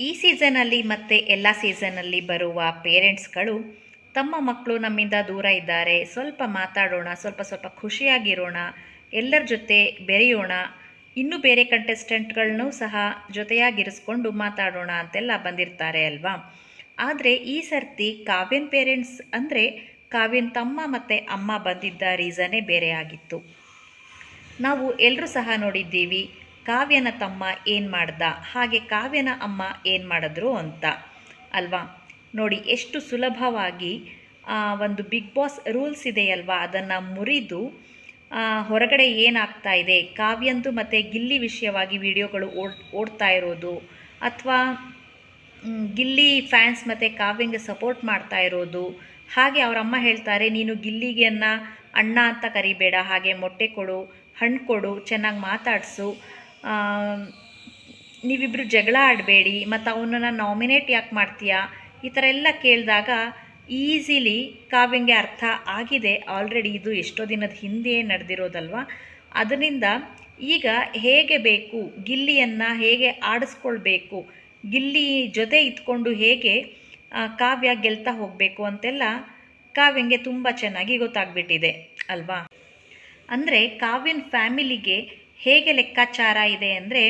ಈ ಸೀಸನಲ್ಲಿ ಮತ್ತು ಎಲ್ಲ ಸೀಸನಲ್ಲಿ ಬರುವ ಪೇರೆಂಟ್ಸ್ಗಳು ತಮ್ಮ ಮಕ್ಕಳು ನಮ್ಮಿಂದ ದೂರ ಇದ್ದಾರೆ. ಸ್ವಲ್ಪ ಮಾತಾಡೋಣ, ಸ್ವಲ್ಪ ಸ್ವಲ್ಪ ಖುಷಿಯಾಗಿರೋಣ, ಎಲ್ಲರ ಜೊತೆ ಬೆರೆಯೋಣ, ಇನ್ನೂ ಬೇರೆ ಕಂಟೆಸ್ಟೆಂಟ್ಗಳನ್ನೂ ಸಹ ಜೊತೆಯಾಗಿರಿಸ್ಕೊಂಡು ಮಾತಾಡೋಣ ಅಂತೆಲ್ಲ ಬಂದಿರ್ತಾರೆ ಅಲ್ವಾ? ಆದರೆ ಈ ಸರ್ತಿ ಕಾವ್ಯನ್ ಪೇರೆಂಟ್ಸ್ ಅಂದರೆ ಕಾವ್ಯನ್ ತಮ್ಮ ಮತ್ತು ಅಮ್ಮ ಬಂದಿದ್ದ ರೀಸನ್ನೇ ಬೇರೆ ಆಗಿತ್ತು. ನಾವು ಎಲ್ಲರೂ ಸಹ ನೋಡಿದ್ದೀವಿ. ಕಾವ್ಯನ ತಮ್ಮ ಏನು ಮಾಡ್ದ? ಹಾಗೆ ಕಾವ್ಯನ ಅಮ್ಮ ಏನು ಮಾಡಿದ್ರು ಅಂತ. ಅಲ್ವಾ? ನೋಡಿ, ಎಷ್ಟು ಸುಲಭವಾಗಿ ಒಂದು ಬಿಗ್ ಬಾಸ್ ರೂಲ್ಸ್ ಇದೆಯಲ್ವಾ? ಅದನ್ನು ಮುರಿದು ಹೊರಗಡೆ ಏನಾಗ್ತಾ ಇದೆ? ಕಾವ್ಯಂದು ಮತ್ತು ಗಿಲ್ಲಿ ವಿಷಯವಾಗಿ ವಿಡಿಯೋಗಳು ಓಡ್, ಓಡ್ತಾ ಇರೋದು, ಅಥವಾ ಗಿಲ್ಲಿ ಫ್ಯಾನ್ಸ್ ಮತ್ತು ಕಾವ್ಯಂಗೆ ಸಪೋರ್ಟ್ ಮಾಡ್ತಾ ಇರೋದು, ಹಾಗೆ ಅವರಮ್ಮ ಹೇಳ್ತಾರೆ, ನೀನು ಗಿಲ್ಲಿಗೆನ್ನ ಅಣ್ಣ ಅಂತ ಕರಿಬೇಡ, ಹಾಗೆ ಮೊಟ್ಟೆ ಕೊಡು, ಹಣ್ಣು ಕೊಡು, ಚೆನ್ನಾಗಿ ಮಾತಾಡಿಸು. ನೀವಿಬ್ಬರು ಜಗಳ ಆಡಬೇಡಿ, ಮತ್ತು ಅವನನ್ನು ನಾಮಿನೇಟ್ ಯಾಕೆ ಮಾಡ್ತೀಯಾ? ಈ ಥರ ಎಲ್ಲ ಕೇಳಿದಾಗ ಈಸಿಲಿ ಕಾವ್ಯಂಗೆ ಅರ್ಥ ಆಗಿದೆ. ಆಲ್ರೆಡಿ ಇದು ಎಷ್ಟೋ ದಿನದ ಹಿಂದೆಯೇ ನಡೆದಿರೋದಲ್ವ? ಅದರಿಂದ ಈಗ ಹೇಗೆ ಬೇಕು? ಗಿಲ್ಲಿಯನ್ನು ಹೇಗೆ ಆಡಿಸ್ಕೊಳ್ಬೇಕು? ಗಿಲ್ಲಿ ಜೊತೆ ಇದ್ಕೊಂಡು ಹೇಗೆ ಕಾವ್ಯ ಗೆಲ್ತಾ ಹೋಗಬೇಕು ಅಂತೆಲ್ಲ ಕಾವ್ಯಂಗೆ ತುಂಬ ಚೆನ್ನಾಗಿ ಗೊತ್ತಾಗ್ಬಿಟ್ಟಿದೆ, ಅಲ್ವಾ? ಅಂದರೆ ಕಾವ್ಯನ ಫ್ಯಾಮಿಲಿಗೆ ಹೇಗೆ ಲೆಕ್ಕಾಚಾರ ಇದೆ ಅಂದರೆ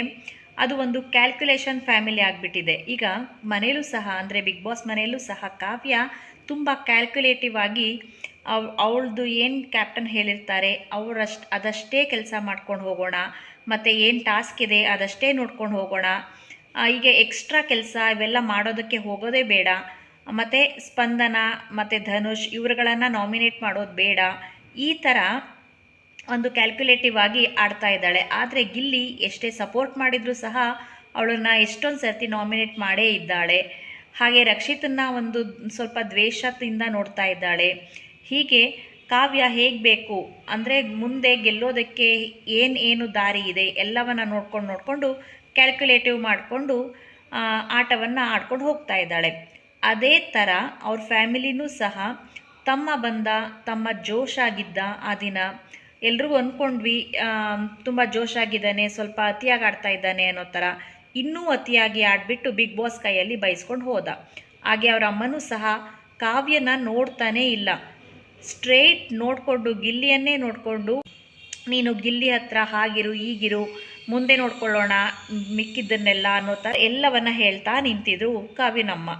ಅದು ಒಂದು ಕ್ಯಾಲ್ಕುಲೇಷನ್ ಫ್ಯಾಮಿಲಿ ಆಗಿಬಿಟ್ಟಿದೆ. ಈಗ ಮನೆಯಲ್ಲೂ ಸಹ ಅಂದರೆ ಬಿಗ್ ಬಾಸ್ ಮನೆಯಲ್ಲೂ ಸಹ ಕಾವ್ಯ ತುಂಬ ಕ್ಯಾಲ್ಕುಲೇಟಿವ್ ಆಗಿ ಅವ್, ಅವಳದು ಏನು ಕ್ಯಾಪ್ಟನ್ ಹೇಳಿರ್ತಾರೆ, ಅವರಷ್ಟು, ಅದಷ್ಟೇ ಕೆಲಸ ಮಾಡ್ಕೊಂಡು ಹೋಗೋಣ, ಮತ್ತು ಏನು ಟಾಸ್ಕ್ ಇದೆ ಅದಷ್ಟೇ ನೋಡ್ಕೊಂಡು ಹೋಗೋಣ ಹೀಗೆ ಎಕ್ಸ್ಟ್ರಾ ಕೆಲಸ ಇವೆಲ್ಲ ಮಾಡೋದಕ್ಕೆ ಹೋಗೋದೇ ಬೇಡ, ಮತ್ತು ಸ್ಪಂದನ, ಮತ್ತು ಧನುಷ್ ಇವರುಗಳನ್ನು ನಾಮಿನೇಟ್ ಮಾಡೋದು ಬೇಡ, ಈ ಥರ ಒಂದು ಕ್ಯಾಲ್ಕುಲೇಟಿವ್ ಆಗಿ ಆಡ್ತಾ ಇದ್ದಾಳೆ. ಆದರೆ ಗಿಲ್ಲಿ ಎಷ್ಟೇ ಸಪೋರ್ಟ್ ಮಾಡಿದರೂ ಸಹ ಅವಳನ್ನು ಎಷ್ಟೊಂದು ಸರ್ತಿ ನಾಮಿನೇಟ್ ಮಾಡೇ ಇದ್ದಾಳೆ. ಹಾಗೆ ರಕ್ಷಿತನ್ನ ಒಂದು ಸ್ವಲ್ಪ ದ್ವೇಷದಿಂದ ನೋಡ್ತಾ ಇದ್ದಾಳೆ. ಹೀಗೆ ಕಾವ್ಯ ಹೇಗೆ ಬೇಕು? ಅಂದರೆ ಮುಂದೆ ಗೆಲ್ಲೋದಕ್ಕೆ ಏನು ಏನು ದಾರಿ ಇದೆ? ಎಲ್ಲವನ್ನು ನೋಡ್ಕೊಂಡು ನೋಡಿಕೊಂಡು ಕ್ಯಾಲ್ಕುಲೇಟಿವ್ ಮಾಡಿಕೊಂಡು ಆಟವನ್ನು ಆಡ್ಕೊಂಡು ಹೋಗ್ತಾ ಇದ್ದಾಳೆ. ಅದೇ ಥರ ಅವ್ರ ಫ್ಯಾಮಿಲಿನೂ ಸಹ ತಮ್ಮ ಬಂದ, ತಮ್ಮ ಜೋಶಾಗಿದ್ದ ಆ ದಿನ ಎಲ್ರಿಗೂ ಅಂದ್ಕೊಂಡ್ವಿ ತುಂಬ ಜೋಶಾಗಿದ್ದಾನೆ, ಸ್ವಲ್ಪ ಅತಿಯಾಗಿ ಆಡ್ತಾ ಇದ್ದಾನೆ ಅನ್ನೋ ಥರ. ಇನ್ನೂ ಅತಿಯಾಗಿ ಆಡಿಬಿಟ್ಟು ಬಿಗ್ ಬಾಸ್ ಕೈಯಲ್ಲಿ ಬೈಸ್ಕೊಂಡು ಹೋದ. ಹಾಗೆ ಅವರ ಅಮ್ಮನೂ ಸಹ ಕಾವ್ಯನ ನೋಡ್ತಾನೇ ಇಲ್ಲ. ಸ್ಟ್ರೇಟ್ ನೋಡಿಕೊಂಡು, ಗಿಲ್ಲಿಯನ್ನೇ ನೋಡಿಕೊಂಡು, ನೀನು ಗಿಲ್ಲಿ ಹತ್ರ ಹಾಗಿರು, ಈಗಿರು, ಮುಂದೆ ನೋಡ್ಕೊಳ್ಳೋಣ, ಮಿಕ್ಕಿದ್ದನ್ನೆಲ್ಲ ಅನ್ನೋ ಥರ ಎಲ್ಲವನ್ನ ಹೇಳ್ತಾ ನಿಂತಿದ್ರು ಕಾವ್ಯನಮ್ಮ.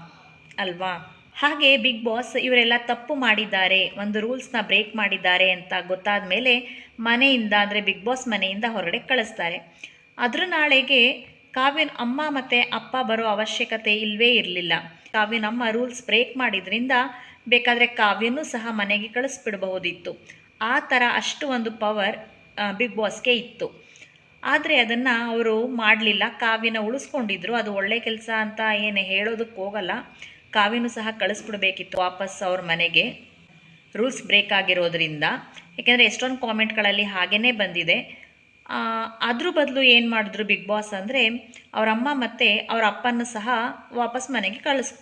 ಅಲ್ವಾ? ಹಾಗೆ ಬಿಗ್ ಬಾಸ್ ಇವರೆಲ್ಲ ತಪ್ಪು ಮಾಡಿದ್ದಾರೆ, ಒಂದು ರೂಲ್ಸ್ನ ಬ್ರೇಕ್ ಮಾಡಿದ್ದಾರೆ ಅಂತ ಗೊತ್ತಾದ ಮೇಲೆ ಮನೆಯಿಂದ, ಅಂದರೆ ಬಿಗ್ ಬಾಸ್ ಮನೆಯಿಂದ ಹೊರಗಡೆ ಕಳಿಸ್ತಾರೆ. ಅದ್ರ ನಾಳೆಗೆ ಕಾವ್ಯನ ಅಮ್ಮ ಮತ್ತು ಅಪ್ಪ ಬರೋ ಅವಶ್ಯಕತೆ ಇಲ್ಲವೇ ಇರಲಿಲ್ಲ. ಕಾವ್ಯನ ಅಮ್ಮ ರೂಲ್ಸ್ ಬ್ರೇಕ್ ಮಾಡಿದ್ರಿಂದ ಬೇಕಾದರೆ ಕಾವ್ಯನೂ ಸಹ ಮನೆಗೆ ಕಳಿಸ್ಬಿಡಬಹುದಿತ್ತು. ಆ ಥರ ಅಷ್ಟು ಒಂದು ಪವರ್ ಬಿಗ್ ಬಾಸ್ಗೆ ಇತ್ತು. ಆದರೆ ಅದನ್ನು ಅವರು ಮಾಡಲಿಲ್ಲ, ಕಾವ್ಯನ ಉಳಿಸ್ಕೊಂಡಿದ್ರು. ಅದು ಒಳ್ಳೆ ಕೆಲಸ ಅಂತ ಏನು ಹೇಳೋದಕ್ಕೆ ಹೋಗಲ್ಲ ಕಾವ್ಯನೂ ಸಹ ಕಳಿಸ್ಬಿಡ್ಬೇಕಿತ್ತು ವಾಪಸ್ ಅವ್ರ ಮನೆಗೆ. ರೂಲ್ಸ್ ಬ್ರೇಕ್ ಆಗಿರೋದ್ರಿಂದ. ಯಾಕೆಂದರೆ ಎಷ್ಟೊಂದು ಕಾಮೆಂಟ್ಗಳಲ್ಲಿ ಹಾಗೇ ಬಂದಿದೆ. ಅದ್ರ ಬದಲು ಏನು ಮಾಡಿದ್ರು ಬಿಗ್ ಬಾಸ್ ಅಂದರೆ ಅವರಮ್ಮ ಮತ್ತು ಅವರ ಅಪ್ಪನ ಸಹ ವಾಪಸ್ ಮನೆಗೆ ಕಳಿಸ್,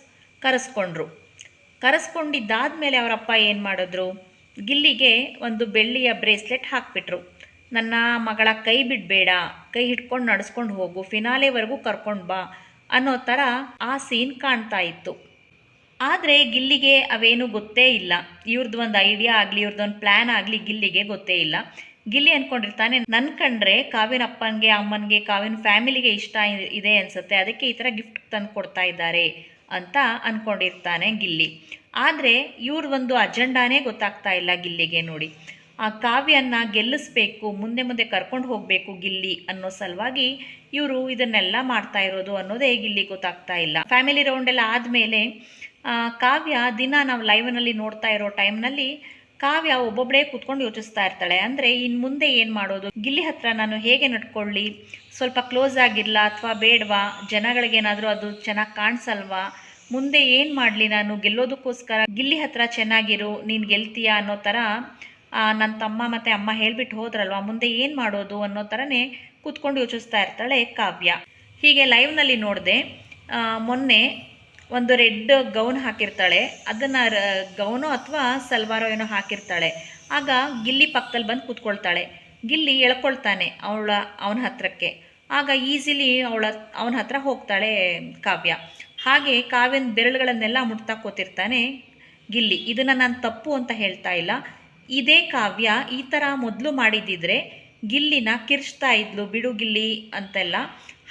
ಕರೆಸ್ಕೊಂಡ್ರು. ಅವರ ಅಪ್ಪ ಏನು ಮಾಡಿದ್ರು? ಗಿಲ್ಲಿಗೆ ಒಂದು ಬೆಳ್ಳಿಯ ಬ್ರೇಸ್ಲೆಟ್ ಹಾಕಿಬಿಟ್ರು. ನನ್ನ ಮಗಳ ಕೈ ಬಿಡಬೇಡ, ಕೈ ಹಿಡ್ಕೊಂಡು ನಡೆಸ್ಕೊಂಡು ಹೋಗು, ಫಿನಾಲೆವರೆಗೂ ಕರ್ಕೊಂಡು ಬಾ ಅನ್ನೋ ಥರ ಆ ಸೀನ್ ಕಾಣ್ತಾ ಇತ್ತು. ಆದರೆ ಗಿಲ್ಲಿಗೆ ಅವೇನು ಗೊತ್ತೇ ಇಲ್ಲ. ಇವ್ರದ್ದು ಒಂದು ಐಡಿಯಾ ಆಗಲಿ ಇವ್ರದ್ದು ಒಂದು ಪ್ಲ್ಯಾನ್ ಆಗಲಿ ಗಿಲ್ಲಿಗೆ ಗೊತ್ತೇ ಇಲ್ಲ. ಗಿಲ್ಲಿ ಅಂದ್ಕೊಂಡಿರ್ತಾನೆ ನನ್ನ ಕಂಡ್ರೆ ಕಾವ್ಯನ ಅಪ್ಪನಿಗೆ, ಅಮ್ಮನಿಗೆ, ಕಾವಿನ ಫ್ಯಾಮಿಲಿಗೆ ಇಷ್ಟ ಇದೆ ಅನ್ಸುತ್ತೆ. ಅದಕ್ಕೆ ಈ ಥರ ಗಿಫ್ಟ್ ತಂದು ಕೊಡ್ತಾ ಇದ್ದಾರೆ ಅಂತ ಅಂದ್ಕೊಂಡಿರ್ತಾನೆ ಗಿಲ್ಲಿ. ಆದರೆ ಒಂದು ಅಜೆಂಡಾನೇ ಗೊತ್ತಾಗ್ತಾ ಇಲ್ಲ ಗಿಲ್ಲಿಗೆ ನೋಡಿ. ಆ ಕಾವ್ಯನ ಗೆಲ್ಲಿಸ್ಬೇಕು, ಮುಂದೆ ಮುಂದೆ ಕರ್ಕೊಂಡು ಹೋಗಬೇಕು ಗಿಲ್ಲಿ ಅನ್ನೋ ಸಲುವಾಗಿ ಇವರು ಇದನ್ನೆಲ್ಲ ಮಾಡ್ತಾ ಇರೋದು ಅನ್ನೋದೇ ಗಿಲ್ಲಿ ಗೊತ್ತಾಗ್ತಾ ಇಲ್ಲ. ಫ್ಯಾಮಿಲಿ ರೌಂಡೆಲ್ಲ ಆದಮೇಲೆ ಕಾವ್ಯ ದಿನ ನಾವು ಲೈವ್ನಲ್ಲಿ ನೋಡ್ತಾ ಇರೋ ಟೈಮ್ನಲ್ಲಿ ಕಾವ್ಯ ಒಬ್ಬೊಬ್ಬಳೇ ಕೂತ್ಕೊಂಡು ಯೋಚಿಸ್ತಾ ಇರ್ತಾಳೆ. ಅಂದರೆ ಇನ್ನು ಮುಂದೆ ಏನು ಮಾಡೋದು? ಗಿಲ್ಲಿ ಹತ್ರ ನಾನು ಹೇಗೆ ನಡ್ಕೊಳ್ಳಿ? ಸ್ವಲ್ಪ ಕ್ಲೋಸ್ ಆಗಿರಲ್ಲ ಅಥವಾ ಬೇಡವಾ? ಜನಗಳಿಗೇನಾದರೂ ಅದು ಚೆನ್ನಾಗಿ ಕಾಣಿಸಲ್ವಾ? ಮುಂದೆ ಏನು ಮಾಡಲಿ ನಾನು ಗೆಲ್ಲೋದಕ್ಕೋಸ್ಕರ? ಗಿಲ್ಲಿ ಹತ್ರ ಚೆನ್ನಾಗಿರು, ನೀನು ಗೆಲ್ತೀಯಾ ಅನ್ನೋ ಥರ ನನ್ನ ತಮ್ಮ ಮತ್ತು ಅಮ್ಮ ಹೇಳ್ಬಿಟ್ಟು ಹೋದ್ರಲ್ವಾ? ಮುಂದೆ ಏನು ಮಾಡೋದು ಅನ್ನೋ ಥರನೇ ಕೂತ್ಕೊಂಡು ಯೋಚಿಸ್ತಾ ಇರ್ತಾಳೆ ಕಾವ್ಯ. ಹೀಗೆ ಲೈವ್ನಲ್ಲಿ ನೋಡಿದೆ ಮೊನ್ನೆ ಒಂದು ರೆಡ್ ಗೌನ್ ಹಾಕಿರ್ತಾಳೆ. ಅದನ್ನು ಗೌನೋ ಅಥವಾ ಸಲ್ವಾರೋ ಏನೋ ಹಾಕಿರ್ತಾಳೆ. ಆಗ ಗಿಲ್ಲಿ ಪಕ್ಕದಲ್ಲಿ ಬಂದು ಕೂತ್ಕೊಳ್ತಾಳೆ. ಗಿಲ್ಲಿ ಎಳ್ಕೊಳ್ತಾನೆ ಅವಳ, ಅವನ ಹತ್ರಕ್ಕೆ. ಆಗ ಈಸಿಲಿ ಅವಳ, ಅವನ ಹತ್ರ ಹೋಗ್ತಾಳೆ ಕಾವ್ಯ. ಹಾಗೆ ಕಾವ್ಯನ ಬೆರಳುಗಳನ್ನೆಲ್ಲ ಮುಟ್ತಾ ಕೂತಿರ್ತಾನೆ ಗಿಲ್ಲಿ. ಇದನ್ನು ನಾನು ತಪ್ಪು ಅಂತ ಹೇಳ್ತಾ ಇಲ್ಲ. ಇದೇ ಕಾವ್ಯ ಈ ಥರ ಮೊದಲು ಮಾಡಿದ್ದಿದ್ರೆ ಗಿಲ್ಲಿನ ಕಿರ್ಚ್ತಾ ಇದ್ಲು, ಬಿಡು ಗಿಲ್ಲಿ ಅಂತೆಲ್ಲ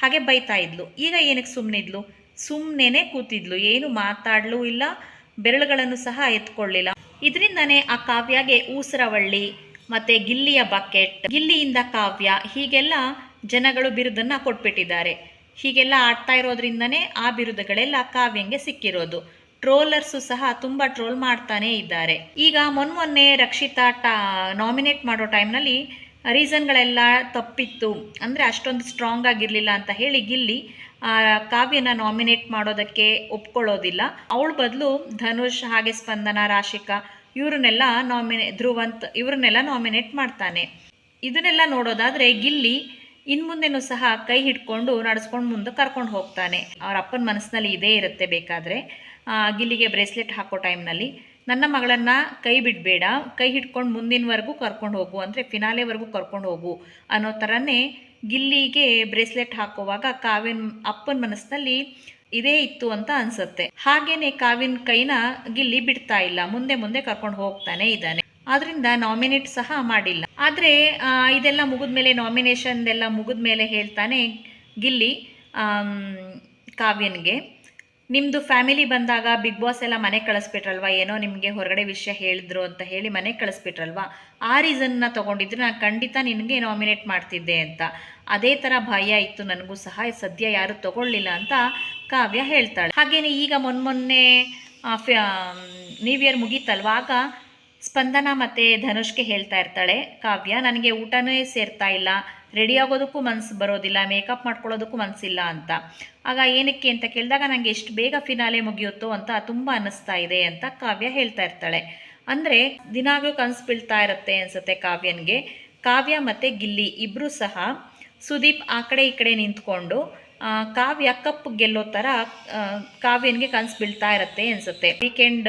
ಹಾಗೆ ಬೈತಾ ಇದ್ಲು. ಈಗ ಏನಕ್ಕೆ ಸುಮ್ಮನಿದ್ಲು ಸುಮ್ಮನೆ ಕೂತಿದ್ಲು, ಏನು ಮಾತಾಡ್ಲೂ ಇಲ್ಲ, ಬೆರಳುಗಳನ್ನು ಸಹ ಎತ್ಕೊಳ್ಳಿಲ್ಲ. ಇದರಿಂದನೇ ಆ ಕಾವ್ಯಗೆ ಊಸರವಳ್ಳಿ ಮತ್ತೆ ಗಿಲ್ಲಿಯ ಬಕೆಟ್, ಗಿಲ್ಲಿಯಿಂದ ಕಾವ್ಯ, ಹೀಗೆಲ್ಲ ಜನಗಳು ಬಿರುದನ್ನ ಕೊಟ್ಬಿಟ್ಟಿದ್ದಾರೆ. ಹೀಗೆಲ್ಲ ಆಡ್ತಾ ಇರೋದ್ರಿಂದನೇ ಆ ಬಿರುದುಗಳೆಲ್ಲ ಕಾವ್ಯಂಗೆ ಸಿಕ್ಕಿರೋದು. ಟ್ರೋಲರ್ಸು ಸಹ ತುಂಬ ಟ್ರೋಲ್ ಮಾಡ್ತಾನೇ ಇದ್ದಾರೆ. ಈಗ ಮೊನ್ನೆ ರಕ್ಷಿತಾ ಟಾ, ನಾಮಿನೇಟ್ ಮಾಡೋ ಟೈಮ್ನಲ್ಲಿ ರೀಸನ್ಗಳೆಲ್ಲ ತಪ್ಪಿತ್ತು. ಅಂದರೆ ಅಷ್ಟೊಂದು ಸ್ಟ್ರಾಂಗ್ ಆಗಿರಲಿಲ್ಲ ಅಂತ ಹೇಳಿ ಗಿಲ್ಲಿ ಆ, ಕಾವ್ಯನ ನಾಮಿನೇಟ್ ಮಾಡೋದಕ್ಕೆ ಒಪ್ಕೊಳ್ಳೋದಿಲ್ಲ. ಅವಳ ಬದಲು ಧನುಷ್ ಹಾಗೆ ಸ್ಪಂದನ ರಾಶಿಕಾ ಇವ್ರನ್ನೆಲ್ಲ ನಾಮಿನೇ ಧ್ರುವಂತ್ ಇವ್ರನ್ನೆಲ್ಲ ನಾಮಿನೇಟ್ ಮಾಡ್ತಾನೆ. ಇದನ್ನೆಲ್ಲ ನೋಡೋದಾದ್ರೆ ಗಿಲ್ಲಿ ಇನ್ಮುಂದೇನು ಸಹ ಕೈ ಹಿಡ್ಕೊಂಡು ನಡೆಸ್ಕೊಂಡು ಮುಂದೆ ಕರ್ಕೊಂಡು ಹೋಗ್ತಾನೆ. ಅವ್ರ ಅಪ್ಪನ ಮನಸ್ಸಿನಲ್ಲಿ ಇದೇ ಇರುತ್ತೆ ಬೇಕಾದ್ರೆ. ಗಿಲ್ಲಿಗೆ ಬ್ರೇಸ್ಲೆಟ್ ಹಾಕೋ ಟೈಮ್ನಲ್ಲಿ ನನ್ನ ಮಗಳನ್ನ ಕೈ ಬಿಡಬೇಡ, ಕೈ ಹಿಡ್ಕೊಂಡು ಮುಂದಿನವರೆಗೂ ಕರ್ಕೊಂಡು ಹೋಗು, ಅಂದರೆ ಫಿನಾಲೆವರೆಗೂ ಕರ್ಕೊಂಡು ಹೋಗು ಅನ್ನೋ ಥರನೇ ಗಿಲ್ಲಿಗೆ ಬ್ರೇಸ್ಲೆಟ್ ಹಾಕುವಾಗ ಕಾವಿನ ಅಪ್ಪನ ಮನಸ್ಸಿನಲ್ಲಿ ಇದೇ ಇತ್ತು ಅಂತ ಅನ್ಸುತ್ತೆ. ಹಾಗೇನೆ ಕಾವಿನ ಕೈನ ಗಿಲ್ಲಿ ಬಿಡ್ತಾ ಇಲ್ಲ, ಮುಂದೆ ಮುಂದೆ ಕರ್ಕೊಂಡು ಹೋಗ್ತಾನೆ ಇದ್ದಾನೆ. ಆದ್ರಿಂದ ನಾಮಿನೇಟ್ ಸಹ ಮಾಡಿಲ್ಲ. ಆದ್ರೆ ಇದೆಲ್ಲ ಮುಗಿದ್ಮೇಲೆ ನಾಮಿನೇಷನ್ ಎಲ್ಲ ಮುಗಿದ್ಮೇಲೆ ಹೇಳ್ತಾನೆ ಗಿಲ್ಲಿ ಕಾವ್ಯನ್ಗೆ. ನಿಮ್ಮದು ಫ್ಯಾಮಿಲಿ ಬಂದಾಗ ಬಿಗ್ ಬಾಸ್ ಎಲ್ಲ ಮನೆ ಕಳಿಸ್ಬಿಟ್ರಲ್ವಾ? ಏನೋ ನಿಮಗೆ ಹೊರಗಡೆ ವಿಷಯ ಹೇಳಿದ್ರು ಅಂತ ಹೇಳಿ ಮನೆ ಕಳಿಸ್ಬಿಟ್ರಲ್ವಾ? ಆ ರೀಸನ್ನ ತೊಗೊಂಡಿದ್ರೆ ನಾನು ಖಂಡಿತ ನಿನಗೆ ನಾಮಿನೇಟ್ ಮಾಡ್ತಿದ್ದೆ ಅಂತ. ಅದೇ ಥರ ಭಯ ಇತ್ತು, ನನಗೂ ಸಹ ಸದ್ಯ ಯಾರು ತೊಗೊಳ್ಳಿಲ್ಲ ಅಂತ ಕಾವ್ಯ ಹೇಳ್ತಾಳೆ. ಹಾಗೇನೆ ಈಗ ಮೊನ್ನೆ ನ್ಯೂ ಇಯರ್ ಮುಗೀತಲ್ವಾ? ಆಗ ಸ್ಪಂದನ ಮತ್ತು ಧನುಷ್ಗೆ ಹೇಳ್ತಾ ಇರ್ತಾಳೆ, ಕಾವ್ಯ, ನನಗೆ ಊಟನೇ ಸೇರ್ತಾ ಇಲ್ಲ. ರೆಡಿ ಆಗೋದಕ್ಕೂ ಮನಸ್ಸು ಬರೋದಿಲ್ಲ ಮೇಕಪ್ ಮಾಡ್ಕೊಳ್ಳೋದಕ್ಕೂ ಮನಸ್ಸಿಲ್ಲ ಅಂತ. ಆಗ ಏನಕ್ಕೆ ಅಂತ ಕೇಳಿದಾಗ ನನಗೆ ಎಷ್ಟು ಬೇಗ ಫಿನಾಲೆ ಮುಗಿಯುತ್ತೋ ಅಂತ ತುಂಬ ಅನ್ನಿಸ್ತಾ ಇದೆ ಅಂತ ಕಾವ್ಯ ಹೇಳ್ತಾ ಇರ್ತಾಳೆ. ಅಂದರೆ ದಿನಾಗಲೂ ಕನಸು ಬೀಳ್ತಾ ಇರುತ್ತೆ ಅನಿಸುತ್ತೆ ಕಾವ್ಯನಿಗೆ. ಕಾವ್ಯ ಮತ್ತು ಗಿಲ್ಲಿ ಇಬ್ಬರೂ ಸಹ ಸುದೀಪ್ ಆ ಕಡೆ ಈ ಕಡೆ ನಿಂತ್ಕೊಂಡು ಕಾವ್ಯ ಕಪ್ ಗೆಲ್ಲೋ ಥರ ಕಾವ್ಯನಿಗೆ ಕನಸು ಬೀಳ್ತಾ ಇರುತ್ತೆ ಅನಿಸುತ್ತೆ. ವೀಕೆಂಡ್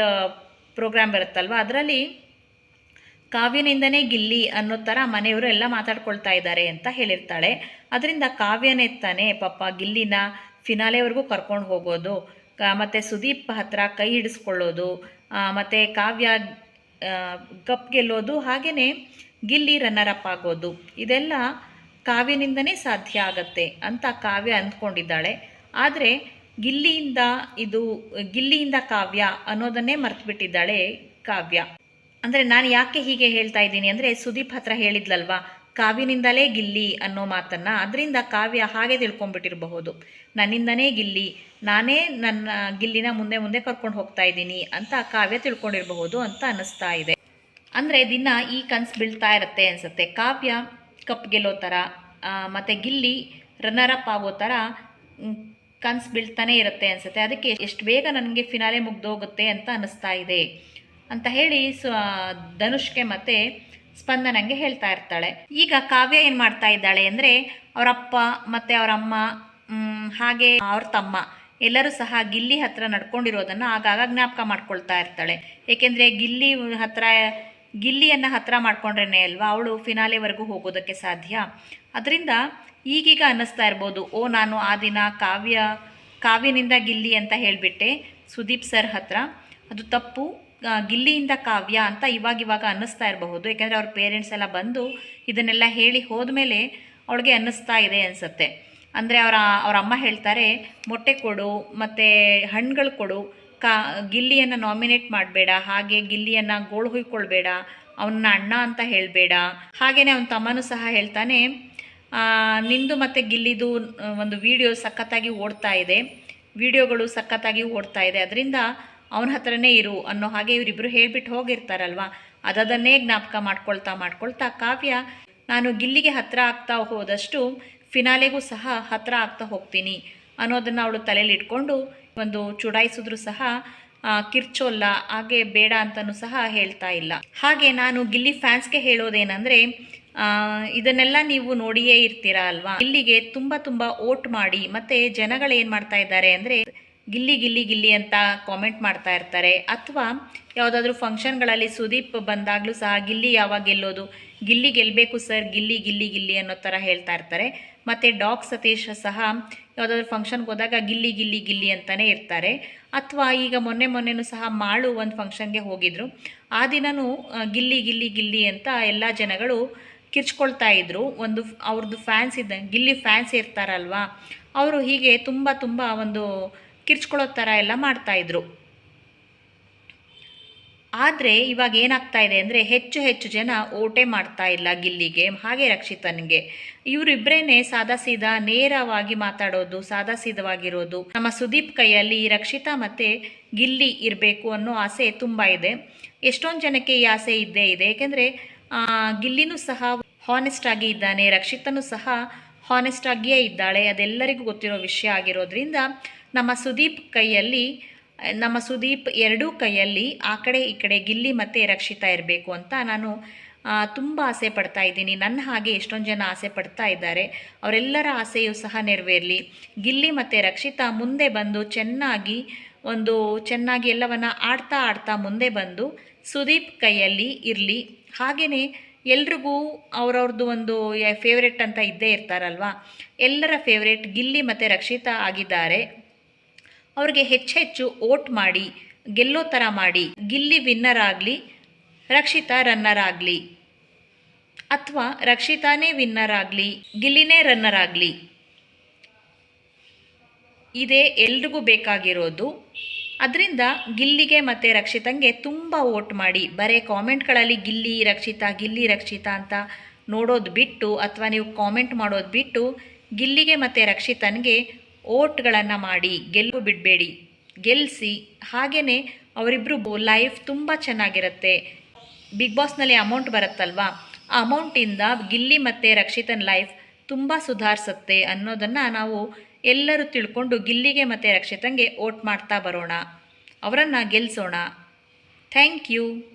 ಪ್ರೋಗ್ರಾಮ್ ಬರುತ್ತಲ್ವ, ಅದರಲ್ಲಿ ಕಾವ್ಯನಿಂದನೇ ಗಿಲ್ಲಿ ಅನ್ನೋ ಥರ ಮನೆಯವರು ಎಲ್ಲ ಮಾತಾಡ್ಕೊಳ್ತಾ ಇದ್ದಾರೆ ಅಂತ ಹೇಳಿರ್ತಾಳೆ. ಅದರಿಂದ ಕಾವ್ಯನೇ ತಾನೇ ಪಾಪ ಗಿಲ್ಲಿನ ಫಿನಾಲೆವರೆಗೂ ಕರ್ಕೊಂಡು ಹೋಗೋದು. ಮತ್ತು ಸುದೀಪ್ ಹತ್ರ ಕೈ ಹಿಡಿಸ್ಕೊಳ್ಳೋದು. ಮತ್ತು ಮತ್ತೆ ಕಾವ್ಯ ಕಪ್ ಗೆಲ್ಲೋದು. ಹಾಗೆಯೇ ಗಿಲ್ಲಿ ರನ್ನರ್ ಅಪ್ ಆಗೋದು. ಇದೆಲ್ಲ ಕಾವ್ಯನಿಂದನೇ ಸಾಧ್ಯ ಆಗತ್ತೆ ಅಂತ ಕಾವ್ಯ ಅಂದ್ಕೊಂಡಿದ್ದಾಳೆ. ಆದರೆ ಗಿಲ್ಲಿಯಿಂದ ಇದು, ಗಿಲ್ಲಿಯಿಂದ ಕಾವ್ಯ ಅನ್ನೋದನ್ನೇ ಮರೆತುಬಿಟ್ಟಿದ್ದಾಳೆ ಕಾವ್ಯ. ಅಂದರೆ ನಾನು ಯಾಕೆ ಹೀಗೆ ಹೇಳ್ತಾ ಇದ್ದೀನಿ ಅಂದರೆ ಸುದೀಪ್ ಹತ್ರ ಹೇಳಿದ್ಲಲ್ವಾ ಕಾವ್ಯನಿಂದಲೇ ಗಿಲ್ಲಿ ಅನ್ನೋ ಮಾತನ್ನು, ಅದರಿಂದ ಕಾವ್ಯ ಹಾಗೆ ತಿಳ್ಕೊಂಡ್ಬಿಟ್ಟಿರಬಹುದು. ನನ್ನಿಂದನೇ ಗಿಲ್ಲಿ, ನಾನೇ ನನ್ನ ಗಿಲ್ಲಿನ ಮುಂದೆ ಮುಂದೆ ಕರ್ಕೊಂಡು ಹೋಗ್ತಾ ಇದ್ದೀನಿ ಅಂತ ಕಾವ್ಯ ತಿಳ್ಕೊಂಡಿರಬಹುದು ಅಂತ ಅನ್ನಿಸ್ತಾ ಇದೆ. ಅಂದರೆ ದಿನ ಈ ಕನ್ಸು ಬೀಳ್ತಾ ಇರುತ್ತೆ ಅನಿಸುತ್ತೆ. ಕಾವ್ಯ ಕಪ್ ಗೆಲ್ಲೋ ಥರ ಮತ್ತು ಗಿಲ್ಲಿ ರನ್ನರ್ ಅಪ್ ಆಗೋ ಥರ ಕನಸು ಬೀಳ್ತಾನೆ ಇರುತ್ತೆ ಅನಿಸುತ್ತೆ. ಅದಕ್ಕೆ ಎಷ್ಟು ಬೇಗ ನನಗೆ ಫಿನಾಲೆ ಮುಗ್ದೋಗುತ್ತೆ ಅಂತ ಅನ್ನಿಸ್ತಾ ಇದೆ. ಅಂತ ಹೇಳಿ ಧನುಷ್ಗೆ ಮತ್ತೆ ಸ್ಪಂದನಂಗೆ ಹೇಳ್ತಾ ಇರ್ತಾಳೆ. ಈಗ ಕಾವ್ಯ ಏನು ಮಾಡ್ತಾ ಇದ್ದಾಳೆ ಅಂದ್ರೆ ಅವರಪ್ಪ ಮತ್ತು ಅವರಮ್ಮ ಹಾಗೆ ಅವ್ರ ತಮ್ಮ ಎಲ್ಲರೂ ಸಹ ಗಿಲ್ಲಿ ಹತ್ರ ನಡ್ಕೊಂಡಿರೋದನ್ನು ಆಗಾಗ ಜ್ಞಾಪಕ ಮಾಡ್ಕೊಳ್ತಾ ಇರ್ತಾಳೆ. ಏಕೆಂದರೆ ಗಿಲ್ಲಿ ಹತ್ರ, ಗಿಲ್ಲಿಯನ್ನು ಹತ್ರ ಮಾಡ್ಕೊಂಡ್ರೇನೆ ಅಲ್ವಾ, ಅವಳು ಫಿನಾಲೆವರೆಗೂ ಹೋಗೋದಕ್ಕೆ ಸಾಧ್ಯ. ಅದರಿಂದ ಈಗೀಗ ಅನ್ನಿಸ್ತಾ ಇರ್ಬೋದು, ಓ, ನಾನು ಆ ದಿನ ಕಾವ್ಯ, ಕಾವ್ಯನಿಂದ ಗಿಲ್ಲಿ ಅಂತ ಹೇಳಿಬಿಟ್ಟೆ ಸುದೀಪ್ ಸರ್ ಹತ್ರ. ಅದು ತಪ್ಪು. ಗಿಲ್ಲಿಯಿಂದ ಕಾವ್ಯ ಅಂತ ಇವಾಗ ಇವಾಗ ಅನ್ನಿಸ್ತಾ ಇರಬಹುದು. ಯಾಕಂದರೆ ಅವ್ರ ಪೇರೆಂಟ್ಸ್ ಎಲ್ಲ ಬಂದು ಇದನ್ನೆಲ್ಲ ಹೇಳಿ ಹೋದ್ಮೇಲೆ ಅವಳಿಗೆ ಅನ್ನಿಸ್ತಾ ಇದೆ ಅನಿಸುತ್ತೆ. ಅಂದರೆ ಅವರ, ಅವ್ರ ಅಮ್ಮ ಹೇಳ್ತಾರೆ, ಮೊಟ್ಟೆ ಕೊಡು, ಮತ್ತು ಹಣ್ಣುಗಳು ಕೊಡು. ಕಾ, ಗಿಲ್ಲಿಯನ್ನು ನಾಮಿನೇಟ್ ಮಾಡಬೇಡ. ಹಾಗೆ ಗಿಲ್ಲಿಯನ್ನು ಗೋಳು ಹುಯ್ಕೊಳ್ಬೇಡ. ಅವನ್ನ ಅಣ್ಣ ಅಂತ ಹೇಳಬೇಡ. ಹಾಗೇ ಅವನ ತಮ್ಮನೂ ಸಹ ಹೇಳ್ತಾನೆ ನಿಂದು ಮತ್ತು ಗಿಲ್ಲಿದು ಒಂದು ವಿಡಿಯೋ ಸಖತ್ತಾಗಿ ಓಡ್ತಾ ಇದೆ. ವಿಡಿಯೋಗಳು ಸಖತ್ತಾಗಿ ಓಡ್ತಾ ಇದೆ. ಅದರಿಂದ ಅವನ ಹತ್ರನೇ ಇರು ಅನ್ನೋ ಹಾಗೆ ಇವರಿಬ್ಬರು ಹೇಳ್ಬಿಟ್ಟು ಹೋಗಿರ್ತಾರಲ್ವಾ? ಅದನ್ನೇ ಜ್ಞಾಪಕ ಮಾಡ್ಕೊಳ್ತಾ ಮಾಡ್ಕೊಳ್ತಾ ಕಾವ್ಯ, ನಾನು ಗಿಲ್ಲಿಗೆ ಹತ್ರ ಆಗ್ತಾ ಹೋದಷ್ಟು ಫಿನಾಲೆಗೂ ಸಹ ಹತ್ರ ಆಗ್ತಾ ಹೋಗ್ತೀನಿ. ಅನ್ನೋದನ್ನು ಅವಳು ತಲೆಯಲ್ಲಿ ಇಟ್ಕೊಂಡು ಒಂದು ಚುಡಾಯಿಸಿದ್ರು ಸಹ ಕಿರ್ಚೋಲ್ಲ, ಹಾಗೆ ಬೇಡ ಅಂತನೂ ಸಹ ಹೇಳ್ತಾ ಇಲ್ಲ. ಹಾಗೆ ನಾನು ಗಿಲ್ಲಿ ಫ್ಯಾನ್ಸ್ಗೆ ಹೇಳೋದೇನೆಂದರೆ ಇದನ್ನೆಲ್ಲ ನೀವು ನೋಡಿಯೇ ಇರ್ತೀರಾ ಅಲ್ವಾ? ಇಲ್ಲಿಗೆ ತುಂಬ ತುಂಬ ಓಟ್ ಮಾಡಿ ಮತ್ತೆ ಜನಗಳು ಏನು ಮಾಡ್ತಾ ಇದ್ದಾರೆ ಅಂದರೆ ಗಿಲ್ಲಿ ಗಿಲ್ಲಿ ಗಿಲ್ಲಿ ಅಂತ ಕಾಮೆಂಟ್ ಮಾಡ್ತಾ ಇರ್ತಾರೆ. ಅಥವಾ ಯಾವುದಾದ್ರೂ ಫಂಕ್ಷನ್ಗಳಲ್ಲಿ ಸುದೀಪ್ ಬಂದಾಗಲೂ ಸಹ ಗಿಲ್ಲಿ ಯಾವಾಗ ಗೆಲ್ಲೋದು? ಗಿಲ್ಲಿ ಗೆಲ್ಲಬೇಕು ಸರ್, ಗಿಲ್ಲಿ ಗಿಲ್ಲಿ ಗಿಲ್ಲಿ ಅನ್ನೋ ಥರ ಹೇಳ್ತಾ ಇರ್ತಾರೆ. ಮತ್ತು ಡಾಗ್ ಸತೀಶ್ ಸಹ ಯಾವುದಾದ್ರೂ ಫಂಕ್ಷನ್ಗೆ ಹೋದಾಗ ಗಿಲ್ಲಿ ಗಿಲ್ಲಿ ಗಿಲ್ಲಿ ಅಂತಲೇ ಇರ್ತಾರೆ. ಅಥವಾ ಈಗ ಮೊನ್ನೆ ಮೊನ್ನೆನೂ ಸಹ ಮಾಳು ಒಂದು ಫಂಕ್ಷನ್ಗೆ ಹೋಗಿದ್ರು. ಆ ದಿನವೂ ಗಿಲ್ಲಿ ಗಿಲ್ಲಿ ಗಿಲ್ಲಿ ಅಂತ ಎಲ್ಲ ಜನಗಳು ಕಿರ್ಚ್ಕೊಳ್ತಾ ಇದ್ರು. ಒಂದು ಅವ್ರದ್ದು ಫ್ಯಾನ್ಸ್ ಇದ್ದ ಗಿಲ್ಲಿ ಫ್ಯಾನ್ಸ್ ಇರ್ತಾರಲ್ವಾ? ಅವರು ಹೀಗೆ ತುಂಬ ತುಂಬ ಒಂದು ಕಿರ್ಚ್ಕೊಳ್ಳೋ ಥರ ಎಲ್ಲ ಮಾಡ್ತಾ ಇದ್ರು. ಆದರೆ ಇವಾಗ ಏನಾಗ್ತಾ ಇದೆ ಅಂದರೆ ಹೆಚ್ಚು ಹೆಚ್ಚು ಜನ ಓಟೆ ಮಾಡ್ತಾ ಇಲ್ಲ ಗಿಲ್ಲಿಗೆ, ಹಾಗೆ ರಕ್ಷಿತನಿಗೆ. ಇವರಿಬ್ಬರೇನೆ ಸಾದಾ ಸೀದಾ ನೇರವಾಗಿ ಮಾತಾಡೋದು, ಸಾದಾ ಸೀದವಾಗಿರೋದು. ನಮ್ಮ ಸುದೀಪ್ ಕೈಯಲ್ಲಿ ರಕ್ಷಿತಾ ಮತ್ತು ಗಿಲ್ಲಿ ಇರಬೇಕು ಅನ್ನೋ ಆಸೆ ತುಂಬ ಇದೆ. ಎಷ್ಟೊಂದು ಜನಕ್ಕೆ ಈ ಆಸೆ ಇದ್ದೇ ಇದೆ. ಏಕೆಂದರೆ ಗಿಲ್ಲಿನೂ ಸಹ ಹಾನೆಸ್ಟ್ ಆಗಿ ಇದ್ದಾನೆ, ರಕ್ಷಿತನೂ ಸಹ ಹಾನೆಸ್ಟ್ ಆಗಿಯೇ ಇದ್ದಾಳೆ. ಅದೆಲ್ಲರಿಗೂ ಗೊತ್ತಿರೋ ವಿಷಯ ಆಗಿರೋದ್ರಿಂದ ನಮ್ಮ ಸುದೀಪ್ ಕೈಯಲ್ಲಿ, ನಮ್ಮ ಸುದೀಪ್ ಎರಡೂ ಕೈಯಲ್ಲಿ ಆ ಕಡೆ ಈ ಕಡೆ ಗಿಲ್ಲಿ ಮತ್ತು ರಕ್ಷಿತಾ ಇರಬೇಕು ಅಂತ ನಾನು ತುಂಬ ಆಸೆ ಪಡ್ತಾ ಇದ್ದೀನಿ. ನನ್ನ ಹಾಗೆ ಎಷ್ಟೊಂದು ಜನ ಆಸೆ ಪಡ್ತಾ ಇದ್ದಾರೆ. ಅವರೆಲ್ಲರ ಆಸೆಯೂ ಸಹ ನೆರವೇರಲಿ. ಗಿಲ್ಲಿ ಮತ್ತು ರಕ್ಷಿತಾ ಮುಂದೆ ಬಂದು ಚೆನ್ನಾಗಿ ಒಂದು, ಚೆನ್ನಾಗಿ ಎಲ್ಲವನ್ನು ಆಡ್ತಾ ಆಡ್ತಾ ಮುಂದೆ ಬಂದು ಸುದೀಪ್ ಕೈಯಲ್ಲಿ ಇರಲಿ. ಹಾಗೆಯೇ ಎಲ್ರಿಗೂ ಅವ್ರವ್ರದ್ದು ಒಂದು ಫೇವ್ರೆಟ್ ಅಂತ ಇದ್ದೇ ಇರ್ತಾರಲ್ವಾ? ಎಲ್ಲರ ಫೇವ್ರೆಟ್ ಗಿಲ್ಲಿ ಮತ್ತು ರಕ್ಷಿತಾ ಆಗಿದ್ದಾರೆ. ಅವ್ರಿಗೆ ಹೆಚ್ಚೆಚ್ಚು ಓಟ್ ಮಾಡಿ, ಗೆಲ್ಲೋ ಥರ ಮಾಡಿ, ಗಿಲ್ಲಿ ವಿನ್ನರ್ ಆಗಲಿ, ರಕ್ಷಿತಾ ರನ್ನರ್ ಆಗಲಿ, ಅಥವಾ ರಕ್ಷಿತಾನೇ ವಿನ್ನರ್ ಆಗಲಿ, ಗಿಲ್ಲಿನೇ ರನ್ನರ್ ಆಗಲಿ, ಇದೇ ಎಲ್ರಿಗೂ ಬೇಕಾಗಿರೋದು. ಅದರಿಂದ ಗಿಲ್ಲಿಗೆ ಮತ್ತು ರಕ್ಷಿತಂಗೆ ತುಂಬ ಓಟ್ ಮಾಡಿ, ಬರೀ ಕಾಮೆಂಟ್ಗಳಲ್ಲಿ ಗಿಲ್ಲಿ, ರಕ್ಷಿತಾ ಗಿಲ್ಲಿ, ರಕ್ಷಿತಾ ಅಂತ ನೋಡೋದು ಬಿಟ್ಟು, ಅಥವಾ ನೀವು ಕಾಮೆಂಟ್ ಮಾಡೋದು ಬಿಟ್ಟು, ಗಿಲ್ಲಿಗೆ ಮತ್ತು ರಕ್ಷಿತನ್ಗೆ ಓಟ್ಗಳನ್ನು ಮಾಡಿ ಗೆಲ್ಲು ಬಿಡಬೇಡಿ. ಗೆಲ್ಲಿಸಿ ಹಾಗೆಯೇ ಅವರಿಬ್ಬರು ಲೈಫ್ ತುಂಬ ಚೆನ್ನಾಗಿರುತ್ತೆ. ಬಿಗ್ ಬಾಸ್ನಲ್ಲಿ ಅಮೌಂಟ್ ಬರುತ್ತಲ್ವಾ? ಆ ಅಮೌಂಟಿಂದ ಗಿಲ್ಲಿ ಮತ್ತು ರಕ್ಷಿತನ ಲೈಫ್ ತುಂಬ ಸುಧಾರಿಸುತ್ತೆ ಅನ್ನೋದನ್ನು ನಾವು ಎಲ್ಲರೂ ತಿಳ್ಕೊಂಡು ಗಿಲ್ಲಿಗೆ ಮತ್ತು ರಕ್ಷಿತಂಗೆ ಓಟ್ ಮಾಡ್ತಾ ಬರೋಣ. ಅವರನ್ನು ಗೆಲ್ಲಿಸೋಣ ಥ್ಯಾಂಕ್ ಯು.